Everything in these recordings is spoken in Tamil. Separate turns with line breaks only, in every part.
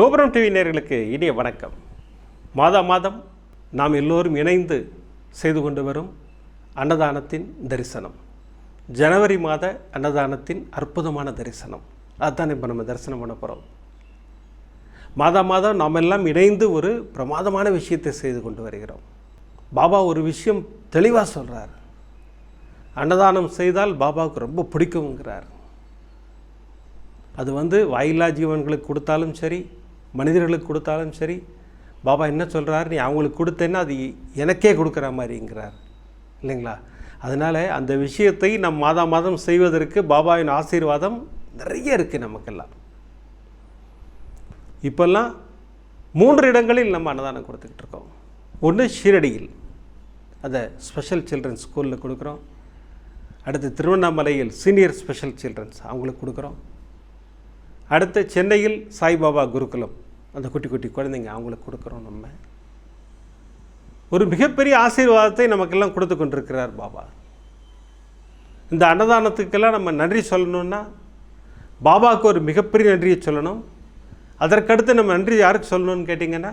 கோபுரம் டிவி நேர்களுக்கு இனிய வணக்கம். மாதா மாதம் நாம் எல்லோரும் இணைந்து செய்து கொண்டு வரும் அன்னதானத்தின் தரிசனம். ஜனவரி மாத அன்னதானத்தின் அற்புதமான தரிசனம். அதுதான் இப்போ நம்ம தரிசனம் பண்ண போகிறோம் மாதா மாதம் நாம் எல்லாம் இணைந்து ஒரு பிரமாதமான விஷயத்தை செய்து கொண்டு வருகிறோம். பாபா ஒரு விஷயம் தெளிவாக சொல்கிறார் அன்னதானம் செய்தால் பாபாவுக்கு ரொம்ப பிடிக்குங்கிறார் அது வந்து வாயில்லா ஜீவன்களுக்கு கொடுத்தாலும் சரி மனிதர்களுக்கு கொடுத்தாலும் சரி பாபா என்ன சொல்கிறார் நீ அவங்களுக்கு கொடுத்தேன்னா அது எனக்கே கொடுக்குற மாதிரிங்கிறார். இல்லைங்களா? அதனால் அந்த விஷயத்தை நம் மாதா மாதம் செய்வதற்கு பாபாவின் ஆசீர்வாதம் நிறைய இருக்குது நமக்கெல்லாம். இப்போல்லாம் மூன்று இடங்களில் நம்ம அன்னதானம் கொடுத்துக்கிட்டு இருக்கோம். ஒன்று ஷீரடியில். அதை ஸ்பெஷல் சில்ட்ரன்ஸ் ஸ்கூலில் கொடுக்குறோம். அடுத்து திருவண்ணாமலையில் சீனியர் ஸ்பெஷல் சில்ட்ரன்ஸ் அவங்களுக்கு கொடுக்குறோம். அடுத்து சென்னையில் சாய்பாபா குருகுலம். அந்த குட்டி குட்டி குழந்தைங்க அவங்களுக்கு கொடுக்குறோம் நம்ம. ஒரு மிகப்பெரிய ஆசீர்வாதத்தை நமக்கெல்லாம் கொடுத்து கொண்டிருக்கிறார் பாபா. இந்த அன்னதானத்துக்கெல்லாம் நம்ம நன்றி சொல்லணும்னா பாபாவுக்கு ஒரு மிகப்பெரிய நன்றியை சொல்லணும். அதற்கடுத்து நம்ம நன்றி யாருக்கு சொல்லணும்னு கேட்டிங்கன்னா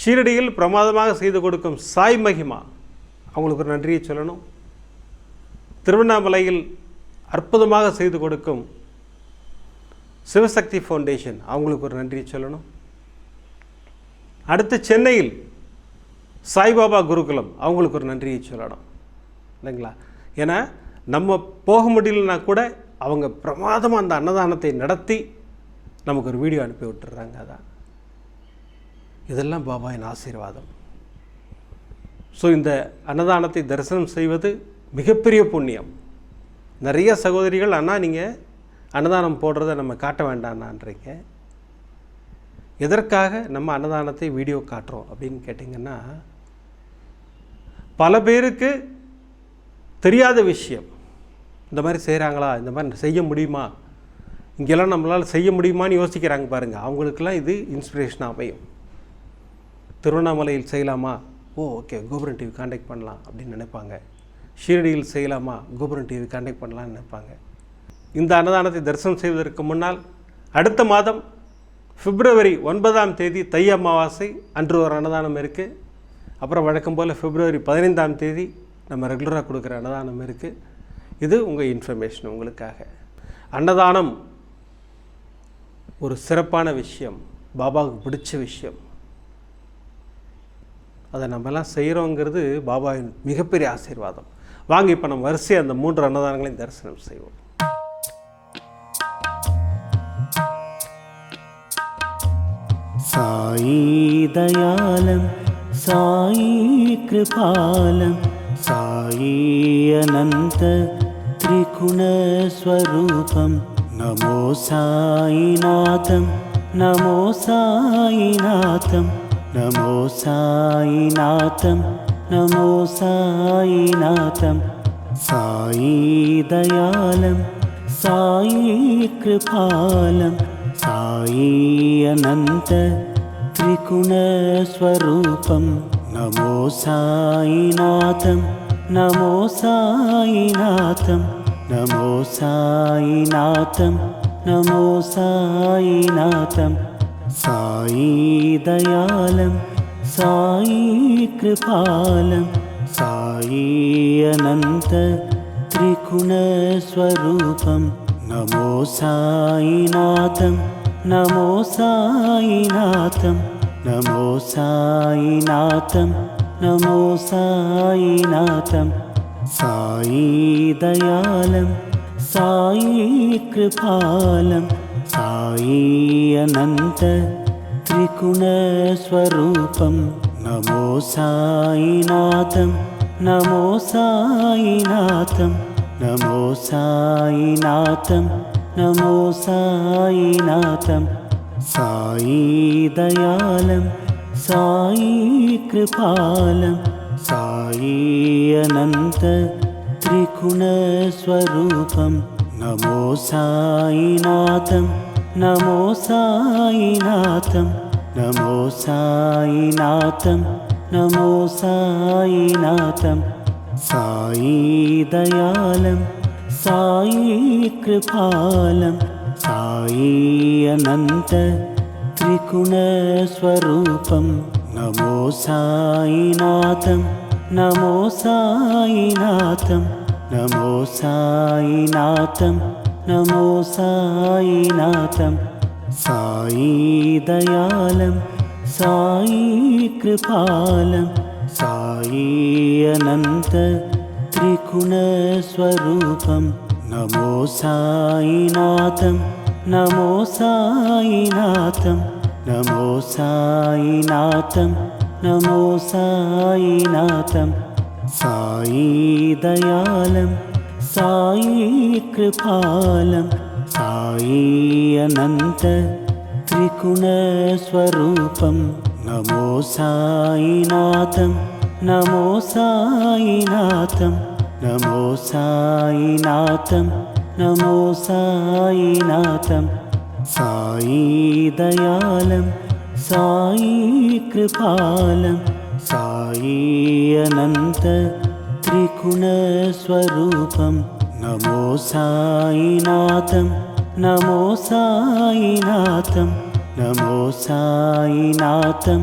ஷீரடியில் பிரமாதமாக செய்து கொடுக்கும் சாய் மகிமா அவங்களுக்கு ஒரு நன்றியை சொல்லணும். திருவண்ணாமலையில் அற்புதமாக செய்து கொடுக்கும் சிவசக்தி ஃபவுண்டேஷன் அவங்களுக்கு ஒரு நன்றி சொல்லணும். அடுத்து சென்னையில் சாய்பாபா குருகுலம் அவங்களுக்கு ஒரு நன்றியை சொல்லணும். இல்லைங்களா? ஏன்னா நம்ம போக முடியலனா கூட அவங்க பிரமாதமாக அந்த அன்னதானத்தை நடத்தி நமக்கு ஒரு வீடியோ அனுப்பி விட்டுறாங்க அதான். இதெல்லாம் பாபாவின் ஆசீர்வாதம். ஸோ இந்த அன்னதானத்தை தரிசனம் செய்வது மிகப்பெரிய புண்ணியம். நிறைய சகோதரிகள் அண்ணா நீங்கள் அன்னதானம் போடுறத நம்ம காட்ட வேண்டாம்னான்றீங்க. எதற்காக நம்ம அன்னதானத்தை வீடியோ காட்டுறோம் அப்படின்னு கேட்டிங்கன்னா பல பேருக்கு தெரியாத விஷயம். இந்த மாதிரி செய்கிறாங்களா இந்த மாதிரி செய்ய முடியுமா? இங்கெல்லாம் நம்மளால் செய்ய முடியுமான்னு யோசிக்கிறாங்க பாருங்கள் அவங்களுக்கெல்லாம் இது இன்ஸ்பிரேஷனாக அமையும். திருவண்ணாமலையில் செய்யலாமா? Oh okay Gopuram TV contact பண்ணலாம் அப்படின்னு நினைப்பாங்க. ஷீரடியில் செய்யலாமா? கோபுரம் டிவி காண்டாக்ட் பண்ணலாம்னு நினைப்பாங்க. இந்த அன்னதானத்தை தரிசனம் செய்வதற்கு முன்னால் அடுத்த மாதம் பிப்ரவரி ஒன்பதாம் தேதி தை அமாவாசை அன்று ஒரு அன்னதானம் இருக்குது அப்புறம் வழக்கம் போல் பிப்ரவரி பதினைந்தாம் தேதி நம்ம ரெகுலராக கொடுக்குற அன்னதானம் இருக்குது இது உங்கள் இன்ஃபர்மேஷன் உங்களுக்காக. அன்னதானம் ஒரு சிறப்பான விஷயம் பாபாவுக்கு பிடிச்ச விஷயம். அதை நம்மலாம் செய்கிறோங்கிறது பாபாவின் மிகப்பெரிய ஆசீர்வாதம். வாங்க இப்போ நம்ம வரிசை அந்த மூன்று அன்னதானங்களையும் தரிசனம் செய்வோம்.
साई दयालं साई कृपालं साई अनन्त त्रिगुणस्वरूपं नमो साईनाथं नमो साईनाथं नमो साईनाथं नमो साईनाथं साई दयालं साई कृपालं साई अनन्त त्रिगुणस्वरूपं नमो साईनाथं नमो साईनाथं नमो साईनाथं नमो साईनाथं साई दयालं साई कृपालं साई अनन्त त्रिगुणस्वरूपं नमो साईनाथं नमो साईनाथं नमो साईनाथं नमो साईनाथं साई दयालं साई कृपालं साई अनन्त त्रिगुणस्वरूपं नमो साईनाथं नमो साईनाथं നമോ സായിനാഥം നമോ സായിനാഥം. സായി ദയാലം സായി കൃപാലം. സായി അനന്ത ത്രിഗുണസ്വരൂപം നമോ സായിനാഥം നമോ സായിനാഥം. നമോ സായിനാഥം നമോ സായിനാഥം. साई दयालं साई कृपालं साई अनन्त त्रिगुणस्वरूपं नमो साईनाथं नमो साईनाथं नमो साईनाथं नमो साईनाथं साई दयालं साई कृपालं साई अनन्त त्रिगुणस्वरूपं नमो साईनाथं नमो साईनाथं नमो साईनाथं नमो साईनाथं साई दयालं साई कृपालं साई अनन्त त्रिगुणस्वरूपं नमो साईनाथं नमो साईनाथं नमो साईनाथं नमो साईनाथं साई दयालं साई कृपालं साई अनन्त त्रिगुणस्वरूपं नमो साईनाथं नमो साईनाथं नमो साईनाथं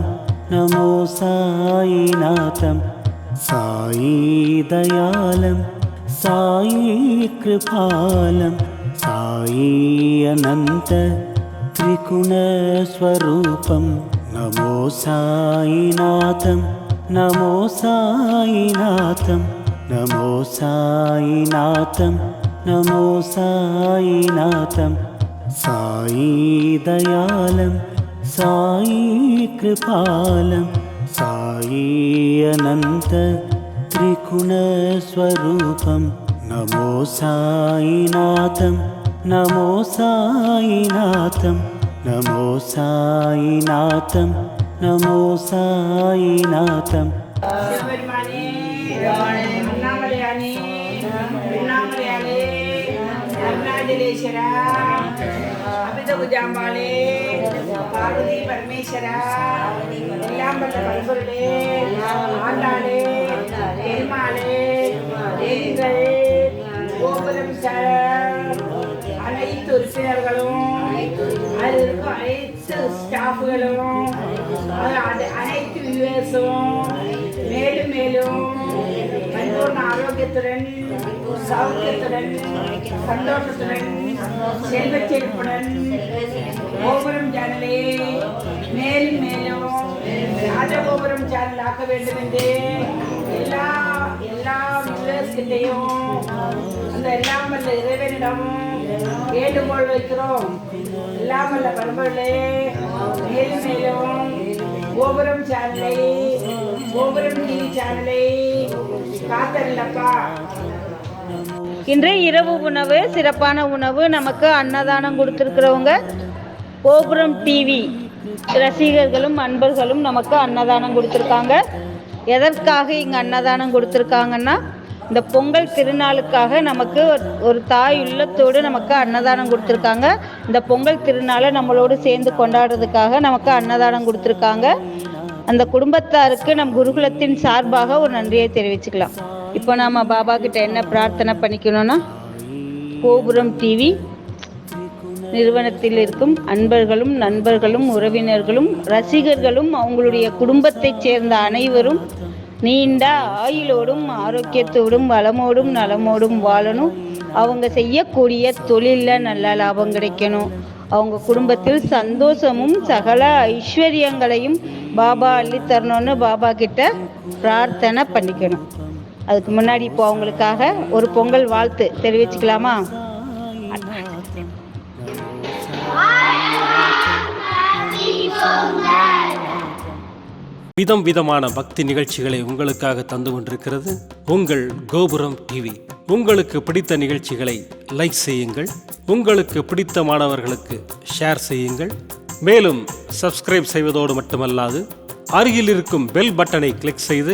नमो साईनाथं साई दयालं साई कृपालं साई अनन्त त्रिगुणस्वरूपं नमो साईनाथं नमो साईनाथं नमो साईनाथं नमो साईनाथं സായി ദയാലം സായി കൃപാലം സായി അനന്ത त्रिगुणस्वरूपं नमो साईनाथं नमो साईनाथं नमो साईनाथं नमो साईनाथं ेश्वरा
அண்ணாமலையானே அண்ணாமலையானே அருணாச்சலேஸ்வரா அபிதகுஜாம்பாளே பார்வதி பரமேஸ்வரா எல்லாம் வல்ல பரம்பொருளே ஆண்டாளே பெருமாளே எங்கள் கோபுரம் சார் அனைத்து உறுப்பினர்களும் அதில் இருக்கும் அனைத்து ஸ்டாஃப்களும் அது அனைத்து வியூவர்ஸும் மேலும் மேலும் பரிபூர்ண ஆரோக்கியத்துடன் சௌக்கியத்துடன் சந்தோஷத்துடன் செல்வச் செழிப்புடன் கோபுரம் சேனலை மேலும் மேலும் ராஜகோபுரம் சேனல் ஆக்க வேண்டும் என்று எல்லா எல்லா வியூவர்ஸ் கிட்டையும் அந்த எல்லாம் வல்ல இறைவனிடம் வேண்டுகோள் வைக்கிறோம். எல்லாம் வல்ல பண்புகளே மேலும் மேலும் கோபுரம் சேனலை கோபுரம் டிவி சேனலை காத்தல்லப்பா
இன்றைய இரவு உணவு சிறப்பான உணவு. நமக்கு அன்னதானம் கொடுத்துருக்கிறவங்க கோபுரம் டிவி ரசிகர்களும் அன்பர்களும் நமக்கு அன்னதானம் கொடுத்துருக்காங்க. எதற்காக இங்கே அன்னதானம் கொடுத்துருக்காங்கன்னா இந்த பொங்கல் திருநாளுக்காக நமக்கு ஒரு தாய் உள்ளத்தோடு நமக்கு அன்னதானம் கொடுத்துருக்காங்க. இந்த பொங்கல் திருநாளை நம்மளோடு சேர்ந்து கொண்டாடுறதுக்காக நமக்கு அன்னதானம் கொடுத்துருக்காங்க. அந்த குடும்பத்தாருக்கு நம் குருகுலத்தின் சார்பாக ஒரு நன்றியை தெரிவிச்சுக்கலாம். இப்போ நாம பாபா கிட்ட என்ன பிரார்த்தனை பண்ணிக்கணும்னா கோபுரம் டிவி நிறுவனத்தில் இருக்கும் அன்பர்களும் நண்பர்களும் உறவினர்களும் ரசிகர்களும் அவங்களுடைய குடும்பத்தைச் சேர்ந்த அனைவரும் நீண்ட ஆயுளோடும் ஆரோக்கியத்தோடும் வளமோடும் நலமோடும் வாழணும். அவங்க செய்யக்கூடிய தொழிலில் நல்ல லாபம் கிடைக்கணும். அவங்க குடும்பத்தில் சந்தோஷமும் சகல ஐஸ்வர்யங்களையும் பாபா அள்ளி தரணும்னு பாபா கிட்ட பிரார்த்தனை பண்ணிக்கணும். அதுக்கு முன்னாடி இப்போ அவங்களுக்காக ஒரு பொங்கல் வாழ்த்து தெரிவிச்சுக்கலாமா?
விதம் விதமான பக்தி நிகழ்ச்சிகளை உங்களுக்காக தந்து கொண்டிருக்கிறது உங்கள் கோபுரம் டிவி. உங்களுக்கு பிடித்த நிகழ்ச்சிகளை லைக் செய்யுங்கள். உங்களுக்கு பிடித்த மாணவர்களுக்கு ஷேர் செய்யுங்கள். மேலும் சப்ஸ்கிரைப் செய்வதோடு மட்டுமல்லாது அருகில் இருக்கும் பெல் பட்டனை கிளிக் செய்து